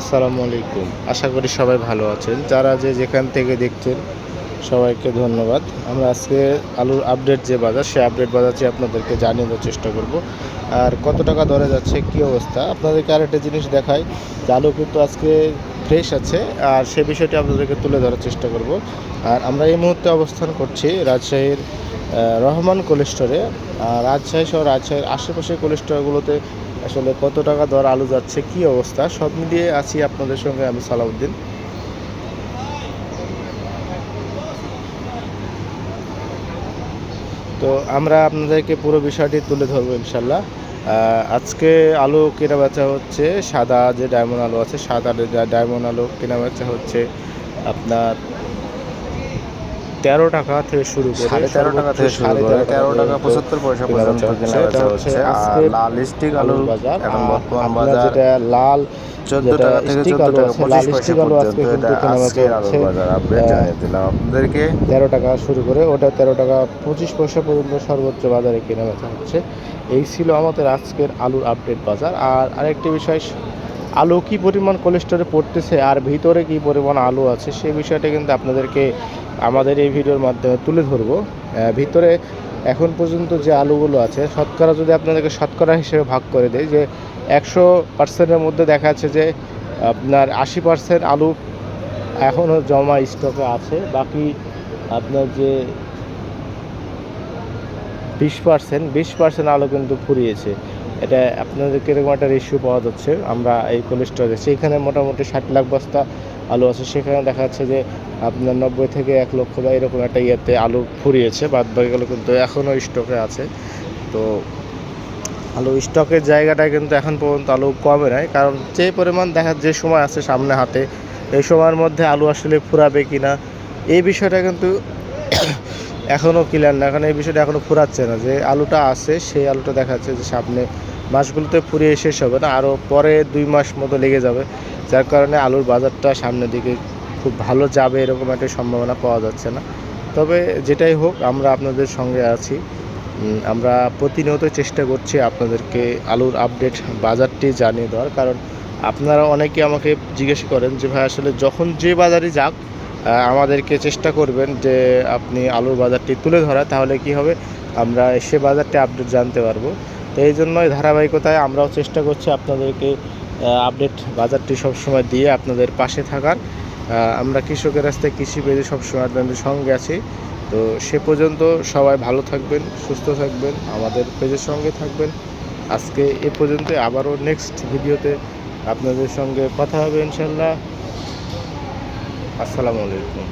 আসসালামু আলাইকুম। আশা করি সবাই ভালো আছেন। যারা যে যেখান থেকে দেখছেন, সবাইকে ধন্যবাদ। আমরা আজকে আলুর আপডেট যে বাজার সে আপডেট বাজারটি আপনাদেরকে জানিয়ে দেওয়ার চেষ্টা করব। আর কত টাকা দরে যাচ্ছে, কী অবস্থা? আপনাদেরকে আরেকটা জিনিস দেখাই, যে আলু কিন্তু আজকে ফ্রেশ আছে, আর সে বিষয়টি আপনাদেরকে তুলে ধরার চেষ্টা করব। আর আমরা এই মুহূর্তে অবস্থান করছি রাজশাহীর রহমান কোল্ড স্টোরে আর রাজশাহী সহ রাজশাহীর আশেপাশের কোল্ড স্টোরগুলোতে আসলে কত টাকা দর আলু যাচ্ছে, কি অবস্থা? সব মিলিয়ে আছি আপনাদের সঙ্গে আমি সালাউদ্দিন। তো আমরা আপনাদেরকে পুরো বিষয়টি তুলে ধরবো ইনশাল্লাহ। আজকে আলু কেনা বেচা হচ্ছে, সাদা যে ডায়মন্ড আলু আছে, সাদা ডায়মন্ড আলু কেনা বেচা হচ্ছে আপনার তেরো টাকা থেকে শুরু করে সাড়ে তেরো টাকা থেকে শুরু করে তেরো টাকা পঁচাত্তর পয়সা পর্যন্ত কেনা বেচা হচ্ছে। আর লাল স্টিক আলুর বাজার এখন বর্তমান বাজার যেটা লাল চোদ্দ টাকা থেকে চোদ্দ টাকা আছে, পঁচিশ পয়সা stick আলু আজকে পর্যন্ত এটা আজকের আলুর বাজার আপডেট জানিয়ে দিলাম। আপনাদেরকে তেরো টাকা শুরু করে ওটা তেরো টাকা পঁচিশ পয়সা পর্যন্ত সর্বোচ্চ বাজারে কেনা বেচা হচ্ছে। এই ছিল আমাদের আজকের আলুর আপডেট বাজার। আর আরেকটি বিষয় আলু কি পরিমাণ কোলেস্টোরে পড়তেছে আর ভিতরে কি পরিমাণ আলু আছে সেই বিষয়টা কিন্তু আপনাদেরকে আমাদের এই ভিডিওর মাধ্যমে তুলে ধরবো। ভিতরে এখন পর্যন্ত যে আলুগুলো আছে, শতকরা যদি আপনাদেরকে শতকরা হিসেবে ভাগ করে দেয় যে একশো পার্সেন্টের মধ্যে দেখা যাচ্ছে যে আপনার আশি পার্সেন্ট আলু এখনও জমা স্টকে আছে, বাকি আপনার যে বিশ পার্সেন্ট বিশ পার্সেন্ট আলু কিন্তু ফুরিয়েছে। এটা আপনাদেরকে এরকম একটা রেশিও পাওয়া যাচ্ছে? আমরা এই কোল্ড স্টোরে সেইখানে মোটামুটি ষাট লাখ বস্তা আলু আছে, সেখানে দেখা যাচ্ছে যে আপনার নব্বই থেকে এক লক্ষ বা এরকম একটা ইয়েতে আলু ফুরিয়েছে, বাদ বাকিগুলো কিন্তু এখনও স্টকে আছে। তো আলু স্টকের জায়গাটা কিন্তু এখন পর্যন্ত আলু কমে নাই, কারণ যে পরিমাণ দেখা যে সময় আছে সামনে হাতে, এই সময়ের মধ্যে আলু আসলে ফুরাবে কি না এই বিষয়টা কিন্তু এখনও ক্লিয়ার না। এখন এই বিষয়টা এখনও ফুরাচ্ছে না যে আলুটা আছে, সেই আলুটা দেখা যাচ্ছে যে সামনে মাসগুলোতে ফুরিয়ে শেষ হবে না, আরও পরে দুই মাস মতো লেগে যাবে। যার কারণে আলুর বাজারটা সামনের দিকে খুব ভালো যাবে এরকম একটা সম্ভাবনা পাওয়া যাচ্ছে না। তবে যেটাই হোক, আমরা আপনাদের সঙ্গে আছি। আমরা প্রতিনিয়ত চেষ্টা করছি আপনাদেরকে আলুর আপডেট বাজারটি জানিয়ে দেওয়ার। কারণ আপনারা অনেকে আমাকে জিজ্ঞেস করেন যে, ভাই, আসলে যখন যে বাজারে যাক আমাদেরকে চেষ্টা করবেন যে আপনি আলুর বাজারটি তুলে ধরা, তাহলে কি হবে? আমরা সে বাজারটি আপডেট জানতে পারব। তো এই জন্যই ধারাবাহিকতায় আমরাও চেষ্টা করছি আপনাদেরকে আপডেট বাজারটি সবসময় দিয়ে আপনাদের পাশে থাকার। আমরা কৃষকের রাস্তায় কৃষি পেজে সবসময় আপনাদের সঙ্গে আছি। তো সে পর্যন্ত সবাই ভালো থাকবেন, সুস্থ থাকবেন, আমাদের পেজের সঙ্গে থাকবেন। আজকে এ পর্যন্ত আবারও নেক্সট ভিডিওতে আপনাদের সঙ্গে কথা হবে ইনশাল্লাহ আসসালামু আলাইকুম।